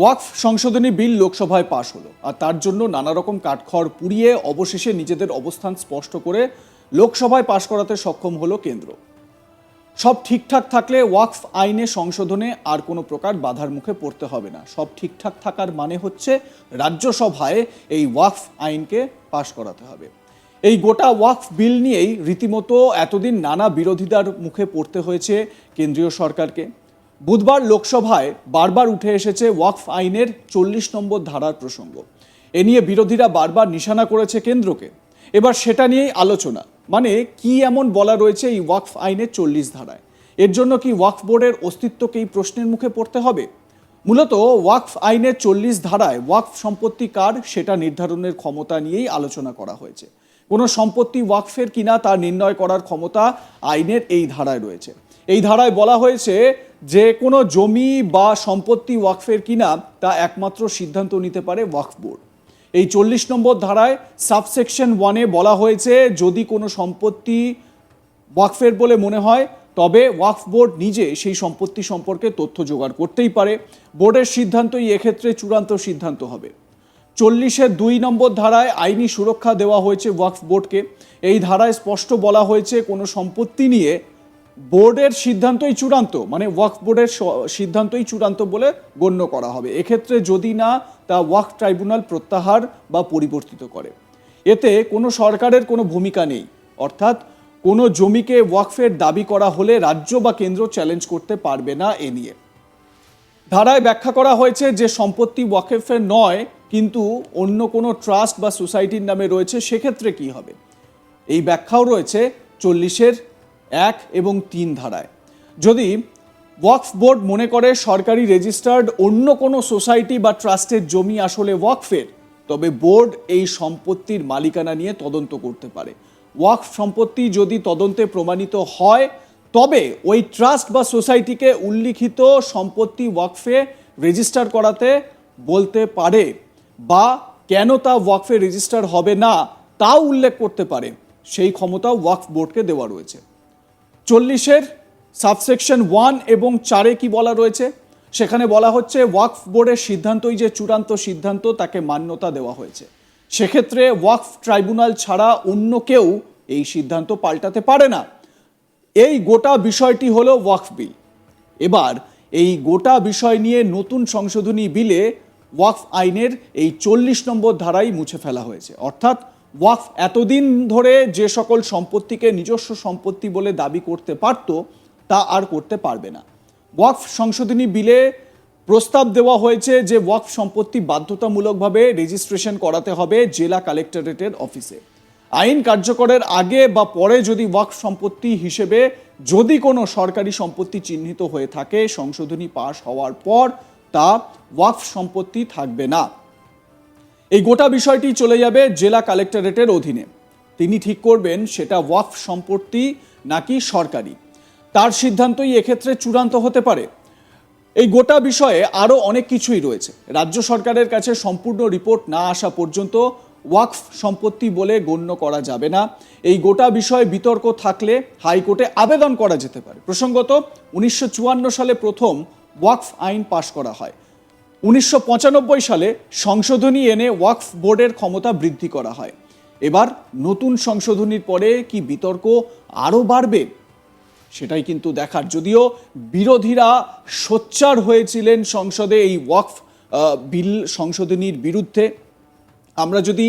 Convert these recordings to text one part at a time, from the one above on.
ওয়াকফ সংশোধনী বিল লোকসভায় পাশ হলো, আর তার জন্য নানা রকম কাঠখড় পুড়িয়ে অবশেষে নিজেদের অবস্থান স্পষ্ট করে লোকসভায় পাশ করাতে সক্ষম হলো কেন্দ্র। সব ঠিকঠাক থাকলে ওয়াকফ আইনে সংশোধনে আর কোনো প্রকার বাধার মুখে পড়তে হবে না। সব ঠিকঠাক থাকার মানে হচ্ছে রাজ্যসভায় এই ওয়াকফ আইনকে পাশ করাতে হবে। এই গোটা ওয়াকফ বিল নিয়েই রীতিমতো এতদিন নানা বিরোধিতার মুখে পড়তে হয়েছে কেন্দ্রীয় সরকারকে। বুধবার লোকসভায় বারবার উঠে এসেছে ওয়াকফ আইনের চল্লিশ নম্বর ধারার প্রসঙ্গ। এ নিয়ে বিরোধীরা বারবার নিশানা করেছে কেন্দ্রকে। এবার সেটা নিয়েই আলোচনা। মানে কি এমন বলা রয়েছে এই ওয়াকফ আইনের চল্লিশ ধারায়? এর জন্য কি ওয়াকফ বোর্ডের অস্তিত্বকেই প্রশ্নের মুখে পড়তে হবে? মূলত ওয়াকফ আইনের চল্লিশ ধারায় ওয়াকফ সম্পত্তি কার সেটা নির্ধারণের ক্ষমতা নিয়েই আলোচনা করা হয়েছে। কোনো সম্পত্তি ওয়াকফের কিনা তা নির্ণয় করার ক্ষমতা আইনের এই ধারায় রয়েছে। এই ধারায় বলা হয়েছে যে কোনো জমি বা সম্পত্তি ওয়াকফের কিনা তা একমাত্র সিদ্ধান্ত নিতে পারে ওয়াকফ বোর্ড। এই চল্লিশ নম্বর ধারায় সাবসেকশন ওয়ানে বলা হয়েছে, যদি কোনো সম্পত্তি ওয়াকফের বলে মনে হয়, তবে ওয়াকফ বোর্ড নিজে সেই সম্পত্তি সম্পর্কে তথ্য জোগাড় করতেই পারে। বোর্ডের সিদ্ধান্তই এক্ষেত্রে চূড়ান্ত সিদ্ধান্ত হবে। চল্লিশের দুই নম্বর ধারায় আইনি সুরক্ষা দেওয়া হয়েছে ওয়াকফ বোর্ডকে। এই ধারায় স্পষ্ট বলা হয়েছে, কোনো সম্পত্তি নিয়ে বোর্ডের সিদ্ধান্তই চূড়ান্ত মানে ওয়াকফ বোর্ডের সিদ্ধান্তই চূড়ান্ত বলে গণ্য করা হবে। এক্ষেত্রে যদি না, তা ওয়াকফ ট্রাইব্যুনাল প্রত্যাহার বা পরিবর্তিত করে। এতে কোনো সরকারের কোনো ভূমিকা নেই। অর্থাৎ কোনো জমিকে ওয়াকফের দাবি করা হলে রাজ্য বা কেন্দ্র চ্যালেঞ্জ করতে পারবে না এ নিয়ে। ধারায় ব্যাখ্যা করা হয়েছে যে সম্পত্তি ওয়াকেফের নয়, কিন্তু অন্য কোনো ট্রাস্ট বা সোসাইটির নামে রয়েছে, সেক্ষেত্রে কি হবে? এই ব্যাখ্যাও রয়েছে, চল্লিশের এক এবং তিন ধারায়। যদি ওয়াকফ বোর্ড মনে করে সরকারি রেজিস্টার্ড অন্য কোনো সোসাইটি বা ট্রাস্টের জমি আসলে ওয়াকফের, তবে বোর্ড এই সম্পত্তির মালিকানা নিয়ে তদন্ত করতে পারে। ওয়াকফ সম্পত্তি যদি তদন্তে প্রমাণিত হয়, তবে ওই ট্রাস্ট বা সোসাইটিকে উল্লিখিত সম্পত্তি ওয়াকফে রেজিস্টার করাতে বলতে পারে বা কেন তা ওয়াকফে রেজিস্টার হবে না, তাও উল্লেখ করতে পারে। সেই ক্ষমতা ওয়াকফ বোর্ডকে দেওয়া রয়েছে। চল্লিশের সাবসেকশন ওয়ান এবং চারে কি বলা রয়েছে? সেখানে বলা হচ্ছে ওয়াকফ বোর্ডের সিদ্ধান্তই যে চূড়ান্ত সিদ্ধান্ত, তাকে মান্যতা দেওয়া হয়েছে। সেক্ষেত্রে ওয়াকফ ট্রাইব্যুনাল ছাড়া অন্য কেউ এই সিদ্ধান্ত পাল্টাতে পারে না। এই গোটা বিষয়টি হলো ওয়াকফ বিল। এবার এই গোটা বিষয় নিয়ে নতুন সংশোধনী বিলে ওয়াকফ আইনের এই চল্লিশ নম্বর ধারাই মুছে ফেলা হয়েছে। অর্থাৎ ওয়াকফ এতদিন ধরে যে সকল সম্পত্তিকে নিজস্ব সম্পত্তি বলে দাবি করতে পারত, তা আর করতে পারবে না। ওয়াকফ সংশোধনী বিলে প্রস্তাব দেওয়া হয়েছে যে ওয়াকফ সম্পত্তি বাধ্যতামূলকভাবে রেজিস্ট্রেশন করাতে হবে জেলা কালেক্টরেটের অফিসে। আইন কার্যকরের আগে বা পরে যদি ওয়াকফ সম্পত্তি হিসেবে যদি কোনো সরকারি সম্পত্তি চিহ্নিত হয়ে থাকে, সংশোধনী পাশ হওয়ার পর তা ওয়াকফ সম্পত্তি থাকবে না। এই গোটা বিষয়টি চলে যাবে জেলা কালেক্টরেটের অধীনে। তিনি ঠিক করবেন সেটা ওয়াকফ সম্পত্তি নাকি সরকারি। তার সিদ্ধান্তই এক্ষেত্রে চূড়ান্ত হতে পারে। এই গোটা বিষয়ে আরও অনেক কিছুই রয়েছে। রাজ্য সরকারের কাছে সম্পূর্ণ রিপোর্ট না আসা পর্যন্ত ওয়াকফ সম্পত্তি বলে গণ্য করা যাবে না। এই গোটা বিষয়ে বিতর্ক থাকলে হাইকোর্টে আবেদন করা যেতে পারে। প্রসঙ্গত, উনিশশো চুয়ান্ন সালে প্রথম ওয়াকফ আইন পাশ করা হয়। উনিশশো পঁচানব্বই সালে সংশোধনী এনে ওয়াকফ বোর্ডের ক্ষমতা বৃদ্ধি করা হয়। এবার নতুন সংশোধনীর পরে কি বিতর্ক আরও বাড়বে? সেটাই কিন্তু দেখার। যদিও বিরোধীরা সোচ্চার হয়েছিলেন সংসদে এই ওয়াকফ বিল সংশোধনীর বিরুদ্ধে। আমরা যদি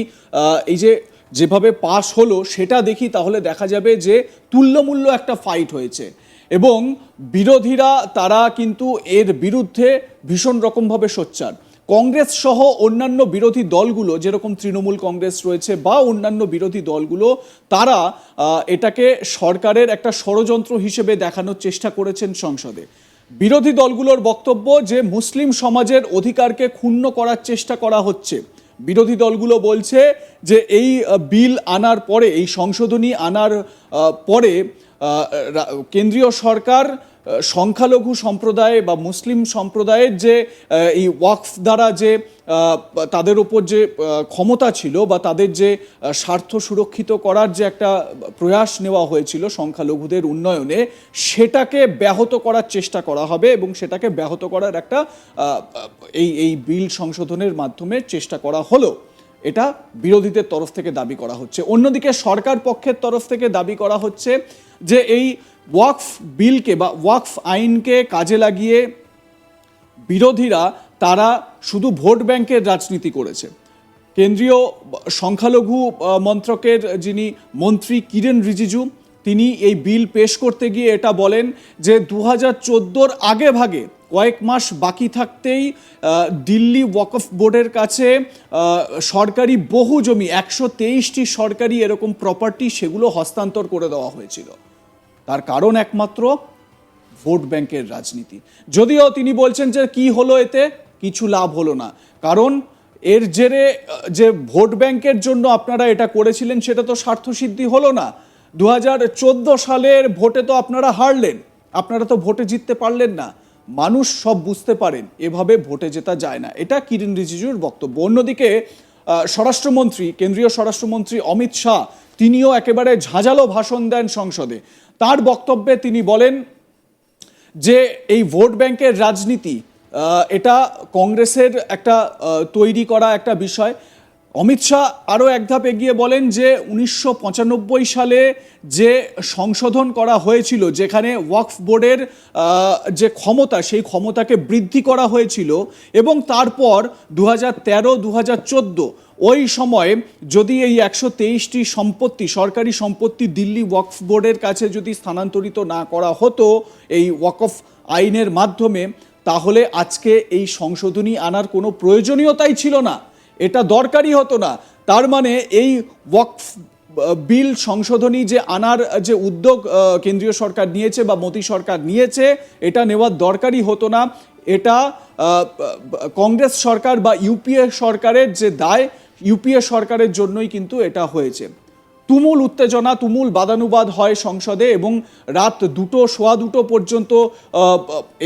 এই যে যেভাবে পাস হলো সেটা দেখি তাহলে দেখা যাবে যে তুল্যমূল্য একটা ফাইট হয়েছে। এবং বিরোধীরা তারা কিন্তু এর বিরুদ্ধে ভীষণ রকমভাবে সোচ্চার। কংগ্রেস সহ অন্যান্য বিরোধী দলগুলো, যেরকম তৃণমূল কংগ্রেস রয়েছে বা অন্যান্য বিরোধী দলগুলো, তারা এটাকে সরকারের একটা ষড়যন্ত্র হিসেবে দেখানোর চেষ্টা করেছেন সংসদে। বিরোধী দলগুলোর বক্তব্য যে মুসলিম সমাজের অধিকারকে ক্ষুণ্ণ করার চেষ্টা করা হচ্ছে। বিরোধী দলগুলো বলছে যে এই বিল আনার পরে, এই সংশোধনী আনার পরে কেন্দ্রীয় সরকার সংখ্যালঘু সম্প্রদায় বা মুসলিম সম্প্রদায়ের যে এই ওয়াকফ দ্বারা যে তাদের ওপর যে ক্ষমতা ছিল বা তাদের যে স্বার্থ সুরক্ষিত করার যে একটা প্রয়াস নেওয়া হয়েছিল সংখ্যালঘুদের উন্নয়নে, সেটাকে ব্যাহত করার চেষ্টা করা হবে এবং সেটাকে ব্যাহত করার একটা এই এই বিল সংশোধনের মাধ্যমে চেষ্টা করা হলো। এটা বিরোধীদের তরফ থেকে দাবি করা হচ্ছে। অন্যদিকে সরকার পক্ষের তরফ থেকে দাবি করা হচ্ছে যে এই ওয়াকফ বিলকে বা ওয়াকফ আইনকে কাজে লাগিয়ে বিরোধীরা তারা শুধু ভোট ব্যাংকের রাজনীতি করেছে। কেন্দ্রীয় সংখ্যালঘু মন্ত্রকের যিনি মন্ত্রী কিরেন রিজিজু, তিনি এই বিল পেশ করতে গিয়ে এটা বলেন যে দু হাজার চোদ্দোর আগে ভাগে কয়েক মাস বাকি থাকতেই দিল্লি ওয়াকফ বোর্ডের কাছে সরকারি বহু জমি, একশো তেইশটি সরকারি এরকম প্রপার্টি সেগুলো হস্তান্তর করে দেওয়া হয়েছিল। তার কারণ একমাত্র ভোট ব্যাংকের রাজনীতি। যদিও তিনি বলছেন যে কি হলো এতে, কিছু লাভ হলো না। কারণ এর জেরে, যে ভোট ব্যাংকের জন্য আপনারা এটা করেছিলেন, সেটা তো স্বার্থসিদ্ধি হলো না। দু হাজার চোদ্দ সালের ভোটে তো আপনারা হারলেন। আপনারা তো ভোটে জিততে পারলেন না। মানুষ সব বুঝতে পারেন, এভাবে ভোটে জেতা যায় না। এটা কিরেন রিজিজুর বক্তব্য। অন্যদিকে স্বরাষ্ট্রমন্ত্রী, কেন্দ্রীয় স্বরাষ্ট্রমন্ত্রী অমিত শাহ, তিনিও একেবারে ঝাঁঝালো ভাষণ দেন সংসদে। তার বক্তব্যে তিনি বলেন যে এই ভোট ব্যাংকের রাজনীতি এটা কংগ্রেসের একটা তৈরি করা একটা বিষয়। অমিত শাহ আরও এক ধাপ এগিয়ে বলেন যে উনিশশো পঁচানব্বই সালে যে সংশোধন করা হয়েছিল, যেখানে ওয়াকফ বোর্ডের যে ক্ষমতা, সেই ক্ষমতাকে বৃদ্ধি করা হয়েছিল এবং তারপর দু হাজার তেরো দু হাজার ওই সময়ে যদি এই একশো তেইশটি সম্পত্তি, সরকারি সম্পত্তি দিল্লি ওয়াকফ বোর্ডের কাছে যদি স্থানান্তরিত না করা হতো এই ওয়াকফ আইনের মাধ্যমে, তাহলে আজকে এই সংশোধনী আনার কোনো প্রয়োজনীয়তাই ছিল না। এটা দরকারই হতো না। তার মানে এই ওয়াকফ বিল সংশোধনী যে আনার যে উদ্যোগ কেন্দ্রীয় সরকার নিয়েছে বা মোদী সরকার নিয়েছে, এটা নেওয়ার দরকারই হতো না। এটা কংগ্রেস সরকার বা ইউপিএ সরকারের যে দায়, ইউপিএ সরকারের জন্যই কিন্তু এটা হয়েছে। তুমুল উত্তেজনা, তুমুল বাদানুবাদ হয় সংসদে এবং রাত দুটো, সোয়া দুটো পর্যন্ত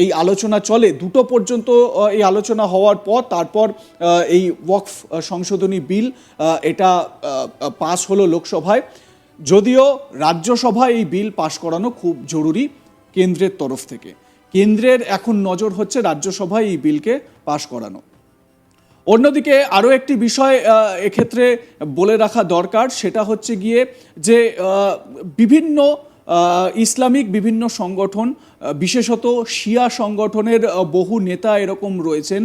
এই আলোচনা চলে। দুটো পর্যন্ত এই আলোচনা হওয়ার পর তারপর এই ওয়াকফ সংশোধনী বিল এটা পাস হলো লোকসভায়। যদিও রাজ্যসভায় এই বিল পাশ করানো খুব জরুরি কেন্দ্রের তরফ থেকে। কেন্দ্রের এখন নজর হচ্ছে রাজ্যসভায় এই বিলকে পাশ করানো। অন্যদিকে আরও একটি বিষয় এক্ষেত্রে বলে রাখা দরকার, সেটা হচ্ছে গিয়ে যে বিভিন্ন ইসলামিক বিভিন্ন সংগঠন বিশেষত শিয়া সংগঠনের বহু নেতা এরকম রয়েছেন,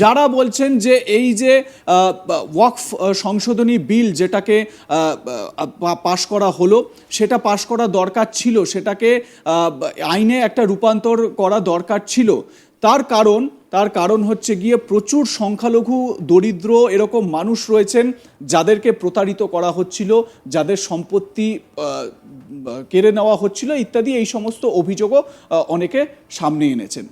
যারা বলছেন যে এই যে ওয়াকফ সংশোধনী বিল যেটাকে পাশ করা হলো, সেটা পাশ করা দরকার ছিল, সেটাকে আইনে একটা রূপান্তর করা দরকার ছিল। তার কারণ তার কারণ হচ্ছে গিয়ে প্রচুর সংখ্যালঘু, দরিদ্র এরকম মানুষ রয়েছেন যাদেরকে প্রতারিত করা হচ্ছিল, যাদের সম্পত্তি কেড়ে নেওয়া হচ্ছিল ইত্যাদি এই সমস্ত অভিযোগও অনেকে সামনে এনেছেন।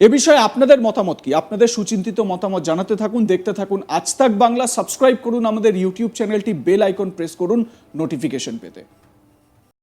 এ বিষয়ে আপনাদের মতামত কি? আপনাদের সুচিন্তিত মতামত জানাতে থাকুন, দেখতে থাকুন। আজ তাক বাংলা, সাবস্ক্রাইব করুন আমাদের ইউটিউব চ্যানেলটি, বেল আইকন প্রেস করুন, নোটিফিকেশন পেতে।